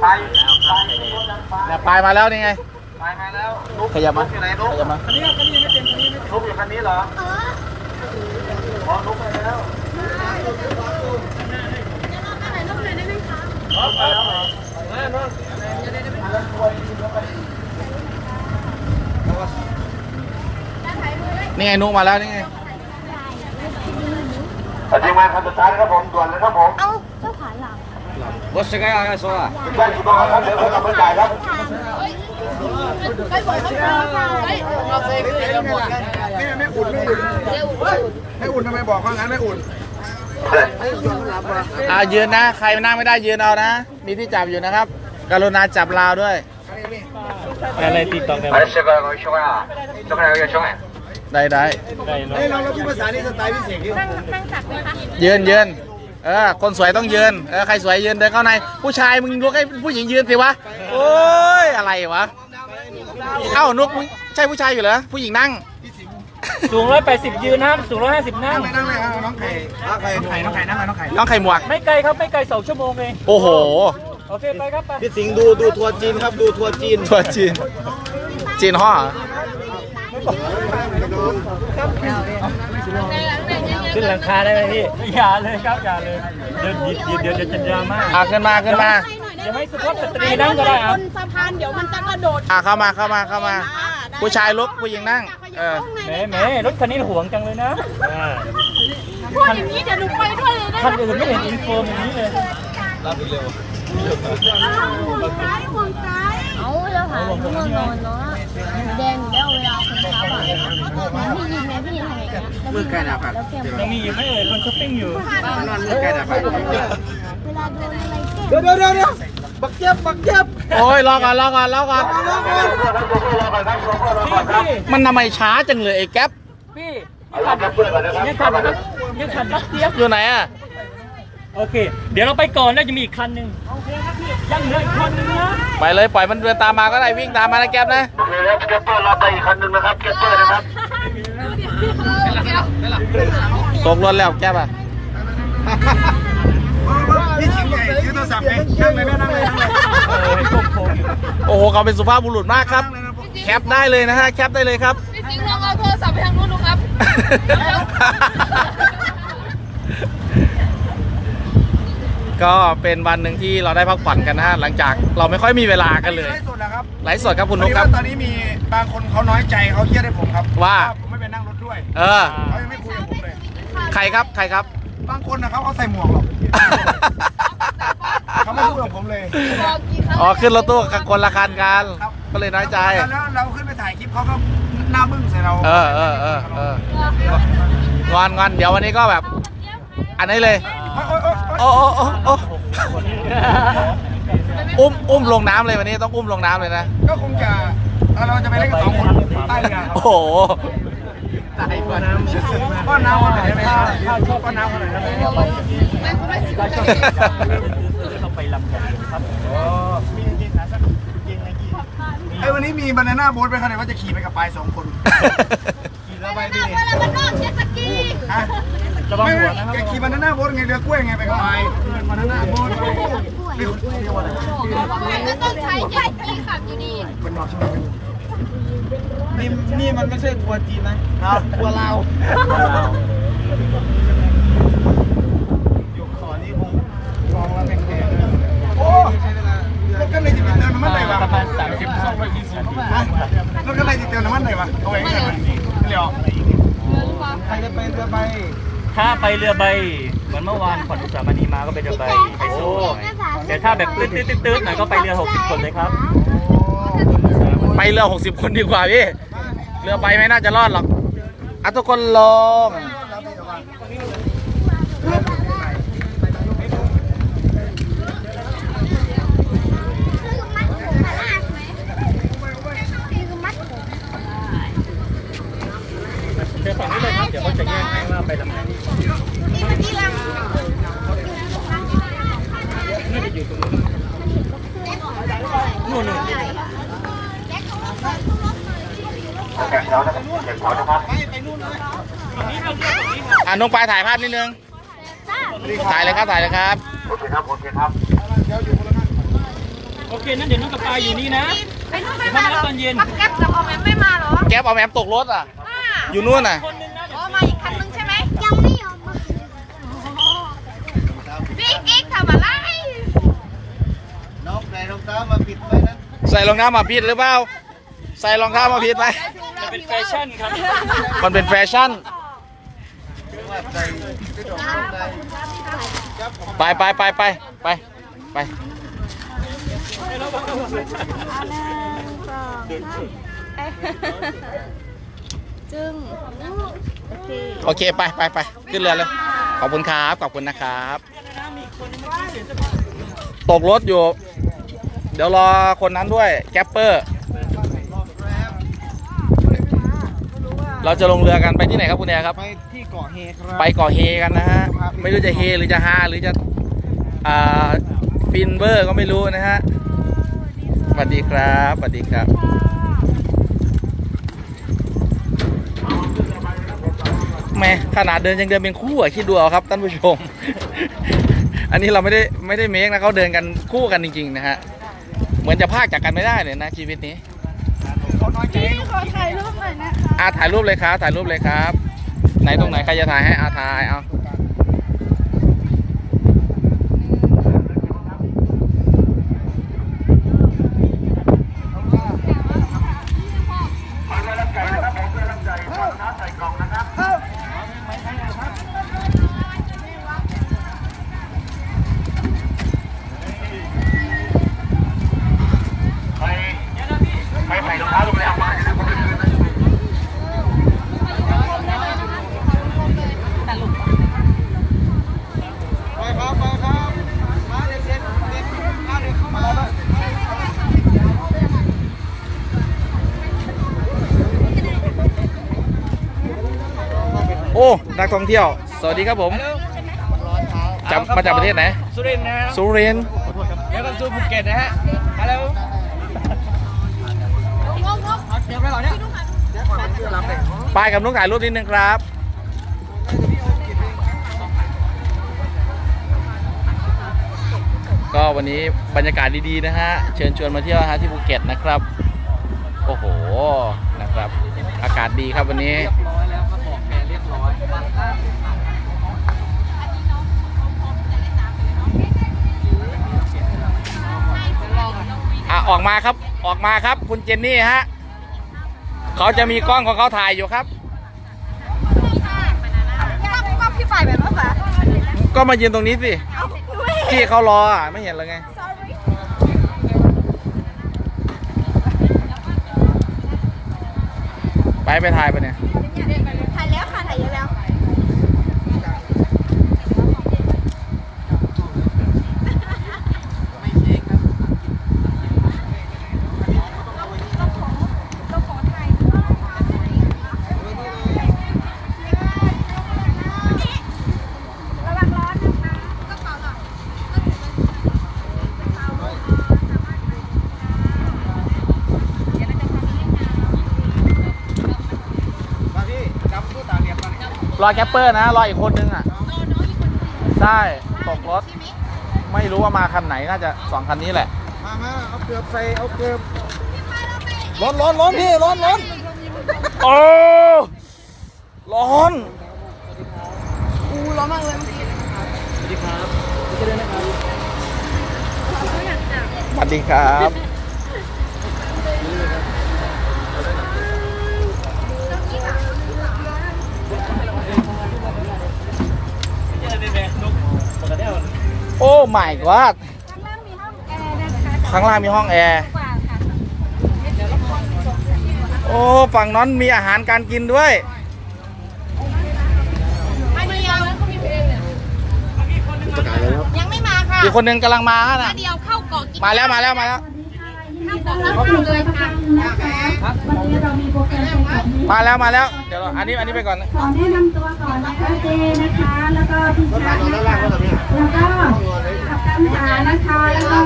ไปไปเนี่ยปลายมาแล้วนี่ไง ไปมาแล้วนุ๊กขยับมา นุ๊กอยู่ไหนนุ๊กขยับมาคันนี้คันนี้ยังไม่เต็มคันนี้ไม่นุ๊กอยู่คันนี้เหรออ๋อนุ๊กไปแล้วอ๋อไปแล้วเหรอแน่นอนนี่ไงนุกมาแล้วนี่ไงทีมงานคันสุดท้ายนะครับผมด่วนเลยครับผม เอ้าเจ้าขาหลัง Bớt กั cái ai sao à? Chúng ta chỉ có không được không có giải lắm. Cái bồi không được. Cái ngọc dây cái này ไม่อุ่าไม่อุ่นไม่อุ่นทำไมบอกเขางั้นไม่อุ่นอ่ายืนนะ ใครนั่งไม่ได้ยืนเอานะ มีที่จับอยู่นะครับ กรุณาจับราวด้วยอะไรติดต่อกันได้ได้ได้เราเราพูดภาษานี้สไตล์พิเศษยืนยืน เออคนสวยต้องยืนเออใครสวยยืนเดินเข้าใน ผู้ชายมึงลุกให้ผู้หญิงยืนสิวะโอ้ยอะไรวะเอ้านุกมึงใช่ผู้ชายอยู่เหรอผู้หญิงนั่งสูงร้อยแปดสิบยืนนะครับสูงร้อยห้าสิบนั่งนั่งเลยนั่งเลยน้องไข่น้องไข่น้องไข่น้องไข่นั่งเลยน้องไข่น้องไข่หมวกไม่ไกลครับไม่ไกลสองชั่วโมงเองโอ้โหโอเคไปครับไปพี่สิงห์ดูดูทัวร์จีนครับดูทัวร์จีนทัวร์จีน จีนห่อเหรอ ขึ้นหลังคาได้ไหมพี่อย่าเลยครับอย่าเลยเดี๋ยวเดี๋ยวเดี๋ยวเดี๋ยวจะดราม่าอะขึ้นมาขึ้นมาเดี๋ยวให้สุภาพสตรีนั่งก็ได้ครับบนสะพานเดี๋ยวมันจะกระโดดอะเข้ามาเข้ามาเข้ามา ผู้ชายลุกผู้หญิงนั่ง เออแหมแหมรถคันนี้ห่วงจังเลยนะอ่าพูดอย่างนี้เดี๋ยวหนูไปด้วยเลยนะคันอื่นไม่เห็นอินโฟมอย่างนี้เลยห่วงซ้ายห่วงซ้ายเอาแล้วหาง่วงนอนเนาะแดงแล้ว มือไก่ดาบแล้วแก้มยังมีอยู่ไหมเอ่ยคนช้อปปิ้งอยู่นอนมือไก่ดับไปเวลาโดนอะไรแก้มเดี๋ยวเดี๋ยวเดี๋ยวเดี๋ยวบักเจ็บบักเจ็บโอ้ยรอก่อนรอก่อนรอก่อนพี่พี่มันทำไมช้าจังเลยไอ้แก๊ปพี่ขันยังขันยังขันนักเทียบอยู่ไหนอะโอเค เดี๋ยวเราไปก่อนแล้วจะมีอีกคันหนึ่งโอเคครับพี่ยังเหลืออีกคันหนึ่งนะไปเลยปล่อยมันเดินตามมาก็ได้วิ่งตามมานะแก๊ปนะโอเคครับแกปเปอร์รับไปอีกคันหนึ่งนะครับแกปเปอร์นะครับ ตกรถแล้วแก๊ปอะพี่สิงห์ใหญ่ซื้อโทรศัพท์ไงนั่งเลยนั่งเลยนั่งเลยเออให้โค้งๆอยู่โอ้โหเขาเป็นสุภาพบุรุษมากครับ แคปได้เลยนะฮะแคปได้เลยครับพี่สิงห์ลองเอาโทรศัพท์ไปทางนู้นดูครับก็เป็นวันหนึ่งที่เราได้พักผ่อนกันนะฮะหลังจากเราไม่ค่อยมีเวลากันเลยไลฟ์สดแล้วครับไลฟ์สดครับคุณพนุอกดีครับว่าตอนนี้มีบางคนเขาน้อยใจเขาเครียดให้ผมครับว่าผมไม่ไปนั่งรถ ด้วยเออ เขายังไม่คุยกับผมเลย ใครครับ ใครครับ บางคนนะครับเขาใส่หมวกหรอกเขาไม่พูดกับผมเลยอ๋อ ขึ้นรถตู้กับคนละคันกันก็เลยน้อยใจ แล้วเราขึ้นไปถ่ายคลิปเขาก็หน้าบึ้งใส่เราเออเออเออเอองอนงอนเดี๋ยววันนี้ก็แบบ อันนี้เลย โอ๊ยโอ๊ยโอ๊ยโอ้โอ้โอ้โอ้อุ้มอุ้มลงน้ำเลยวันนี้ต้องอุ้มลงน้ำเลยนะ ก็คงจะเราจะไปเล่นกันสองคนใต้เรือโอ้โห ป้อนน้ำคนไหนได้ไหมป้อนน้ำคนไหนได้ไหมเราไปลำกันครับไอ้วันนี้มีบานาน่าโบ๊ทไปขนาดว่าจะขี่ไปกับปายสองคนขี่แล้วไปดิเวลามันนอกเจ็ตสกีฮะระวังไม่หัวนะครับแกขี่บานาน่าโบ๊ทไงเรือกล้วยไงไปกับปายบานาน่าโบ๊ทเรียกเรียกว่าอะไรก็ต้องใช้เจ็ตสกีขับอยู่ดีมันนอกใช่ไหม นี่นี่มันไม่ใช่ทัวร์จีนนะทัวร์ลาวอยู่ขอนี่คงลองแล้วแพงๆโอ้รถกันเลยจะเป็นเติมน้ำมันไหนวะประมาณสามสิบสองร้อยยี่สิบรถกันเลยจะเติมน้ำมันไหนวะเอาไว้ให้กันเดี๋ยวใครจะไปเรือใบถ้าไปเรือใบเหมือนเมื่อวานขวัญอุตสามณีมาก็ไปเรือใบไปโซ่แต่ถ้าแบบตื้นตื้นตื้นหน่อยก็ไปเรือหกสิบคนเลยครับ ไปเรือ 60 คนดีกว่าพี่ เรือไปไม่น่าจะรอดหรอกอะทุกคนลงเดี๋ยวฝั่งนี้เลยครับ เดี๋ยวเขาจะแยกให้ว่าไปลำไหนน่าจะอยู่ตรงนู้นนู่นนู่นแกะแถวนะครับแกะแถวนะครับ อะน้องปลายถ่ายภาพนิดนึง ถ่ายเลยครับ ถ่ายเลยครับ โอเคครับ โอเคครับ โอเคนั้นเดี๋ยวน้องกับปายอยู่นี่นะไปนู่นไม่มาเหรอตอนเย็นปักแก๊ปกับออมแอมไม่มาเหรอ แก๊ปเอาแอมตกรถอะอ่าอยู่นู่นน่ะคนนึงนะอ๋อมาอีกคันนึงใช่ไหมยังไม่ยอมมาพี่กิ๊กทำอะไรน้องใส่รองเท้ามาปิดไว้นะใส่รองเท้ามาผิดหรือเปล่า ใส่รองเท้ามาผิดไหมมัน เป็นแฟชั่นครับ มันเป็นแฟชั่นว่าใส่กระจกข้างในจับของไปไปไปไปไปไปจึงโอเคโอเคไปไปไปขึ้นเรือเลยขอบคุณครับ ขอบคุณนะครับ ตกรถอยู่ เดี๋ยวรอคนนั้นด้วย แกปเปอร์ เราจะลงเรือกันไปที่ไหนครับคุณแอร์ครับ ไปที่เกาะเฮครับ ไปก่อเฮกันนะฮะ ไม่รู้จะเฮหรือจะฮาหรือจะอ่าฟินเบอร์ก็ไม่รู้นะฮะสวัสดีครับสวัสดีครับแหม่ขนาดเดินยังเดินเป็นคู่อะคิดดูเอาครับท่านผู้ชม อันนี้เราไม่ได้ไม่ได้เมคนะเขาเดินกันคู่กันจริงๆนะฮะ เหมือนจะพากจากกันไม่ได้เลยนะชีวิตนี้ พี่ขอถ่ายรูปหน่อยนะคะ อาถ่ายรูปเลยครับ ถ่ายรูปเลยครับ ไหนตรงไหนใครจะถ่ายให้อาถ่ายเอาโอ้นักท่องเที่ยว สวัสดีครับผมจากมาจากประเทศไหนสุรินทร์นะฮะสุรินทร์แล้วก็สู่ภูเก็ตนะฮะฮัลโหลเดี๋ยวไปหรอเนี่ยปายกับนุ๊กถ่ายรูปนิดนึงครับก็วันนี้บรรยากาศดีๆนะฮะ เชิญชวนมาเที่ยวนะฮะที่ภูเก็ตนะครับ โอ้โห นะครับ อากาศดีครับวันนี้ มาครับ ออกมาครับ คุณเจนนี่ฮะเขาจะมีกล้องของเขาถ่ายอยู่ครับ ก็พี่ฝ่ายแบบว่าฝาก็มายืนตรงนี้สิเอาไม่พี่เขารออะไม่เห็นเลยไงไปไปถ่ายไปะเนี่ยถ่ายแล้วค่ะถ่ายเยอะแล้ว ระวังร้อนนะคะกระเป๋าหน่อย มาพี่จำผู้ตาเรียบมาเนี่ย รอแคปเปอร์นะ รออีกคนนึงอะ ใช่ตกรถ ไม่รู้ว่ามาคันไหน น่าจะสองคันนี้แหละ มามาเอาเกือบใส่เอาเกือบร้อนร้อนร้อนพี่ร้อนร้อนโอ้ร้อนอูร้อนมากเลยเมื่อกี้สวัสดีครับโอ้ my god ข้างล่างมีห้องแอร์นะคะข้างล่างมีห้องแอร์ กว่าค่ะโอ้ ฝั่งนั้นมีอาหารการกินด้วย อันนี้ยังก็มีเพลงเนี่ยยังไม่มาค่ะอีกคนนึงกำลังมามาน่ะเดียวเข้าเกาะกินมาแล้วมาแล้วมาแล้ว มาแล้วมาแล้ว เดี๋ยวเราอันนี้อันนี้ไปก่อนนะขอแนะนำตัวก่อนนะคะเจนะคะ แล้วก็พี่ชายนะคะแล้วก็กับตันหานะคะแล้วก็